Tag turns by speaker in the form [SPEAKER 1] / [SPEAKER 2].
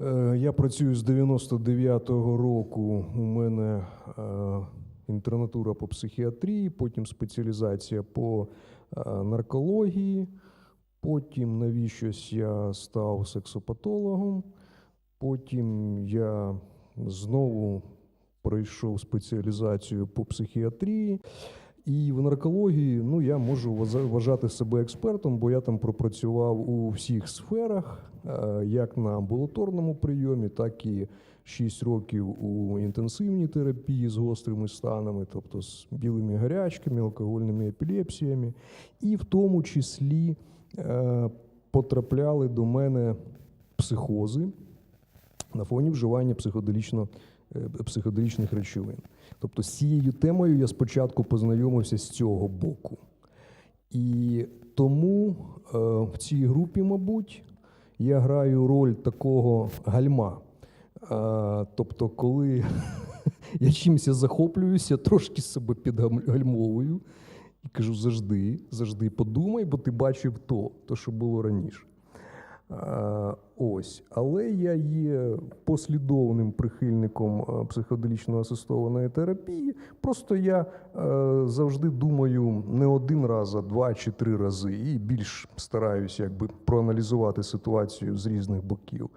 [SPEAKER 1] Е, Я працюю з 99-го року. У мене е, інтернатура по психіатрії, потім спеціалізація по е, наркології. Потім навіщось я став сексопатологом. Потім я знову пройшов спеціалізацію по психіатрії. І в наркології ну, я можу вважати себе експертом, бо я там пропрацював у всіх сферах, е, як на амбулаторному прийомі, так і 6 років у інтенсивній терапії з гострими станами, тобто з білими гарячками, алкогольними епілепсіями, і в тому числі е, потрапляли до мене психози на фоні вживання психоделічно, психоделічних речовин. Тобто з цією темою я спочатку познайомився з цього боку. І тому е, в цій групі, мабуть, я граю роль такого гальма. Е, тобто, коли я чимось захоплююся, трошки себе підгальмовую і кажу: завжди, завжди подумай, бо ти бачив то, то що було раніше. Ось, але я є послідовним прихильником е, психоделічно асистованої терапії. Просто я е, завжди думаю не один раз, а два чи три рази, і більш стараюся якби проаналізувати ситуацію з різних боків.